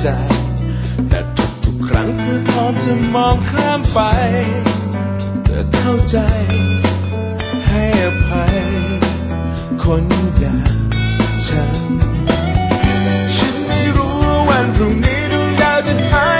ใจ แต่ทุกๆครั้งเธอพร้อมจะมองข้ามไป เธอเข้าใจ ให้อภัย คนอย่างฉัน ฉันไม่รู้ว่าวันพรุ่งนี้ดวงดาวจะหาย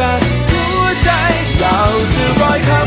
จากหัวใจ เราจะลอยข้า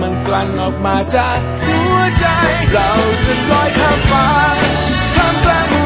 มันกลั่นออกมาจากหัวใจ เราจะลอยข้ามฟ้าทำกลาง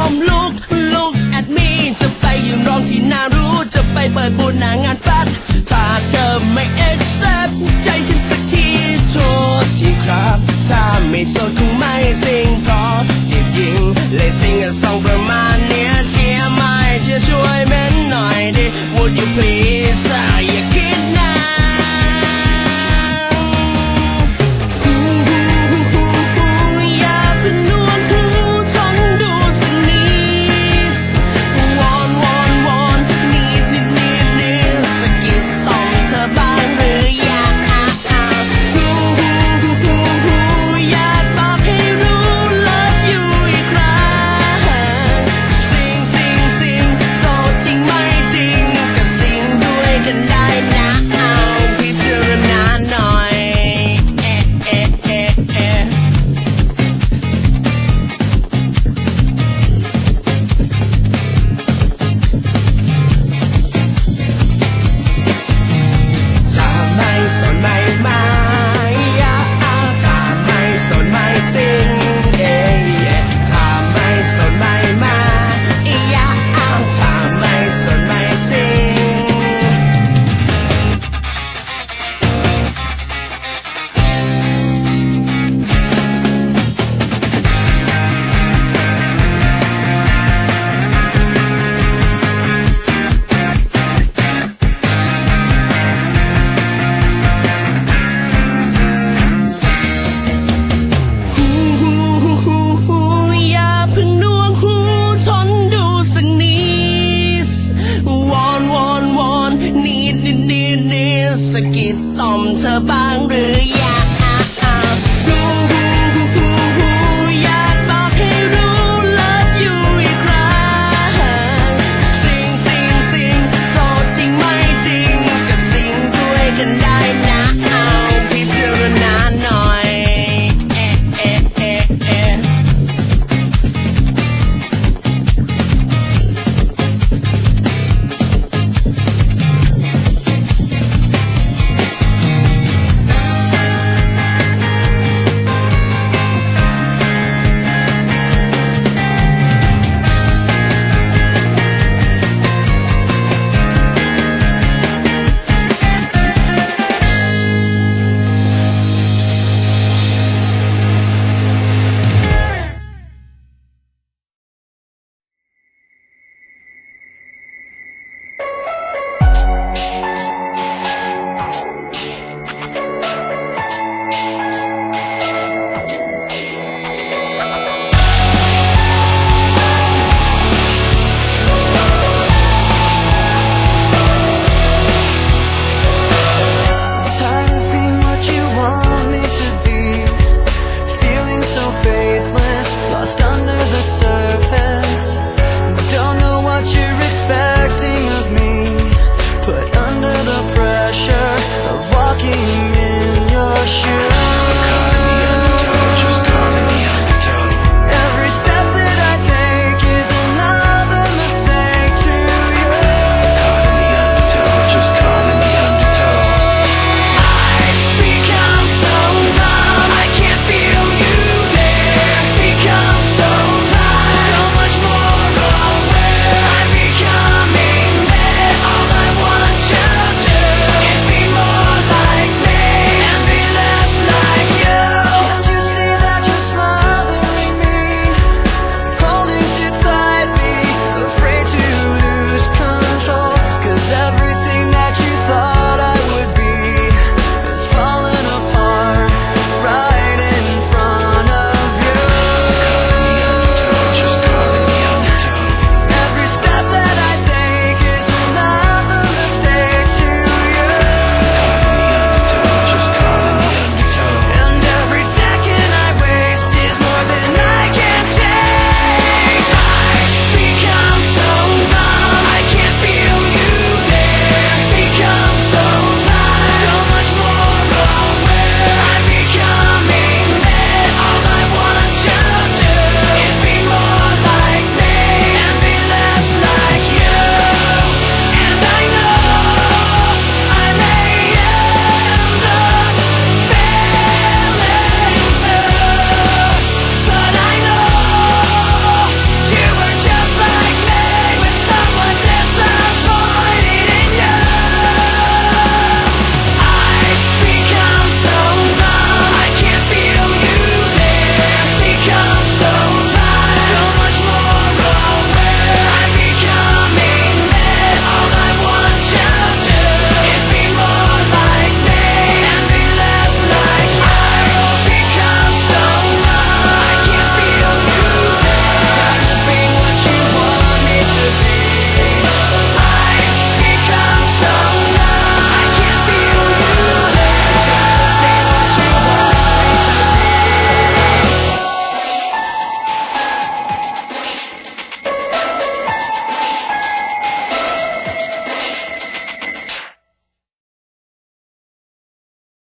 ม่ยอมลุกแอดมีจะไปยืนร้องที่นารู้จะไปเปิดบูธหนางานแฟชั่นถ้าเธอไม่เอ็กเซปใจฉันสักทีโทษทีครับ ถ้าไม่โสดคงไม่สิ่งเพราะจีบยิงเลยสิ่งกับสองประมาณเนี้ยเชียร์ไม่เชียร์ช่วยเม้นหน่อยดิ Would you please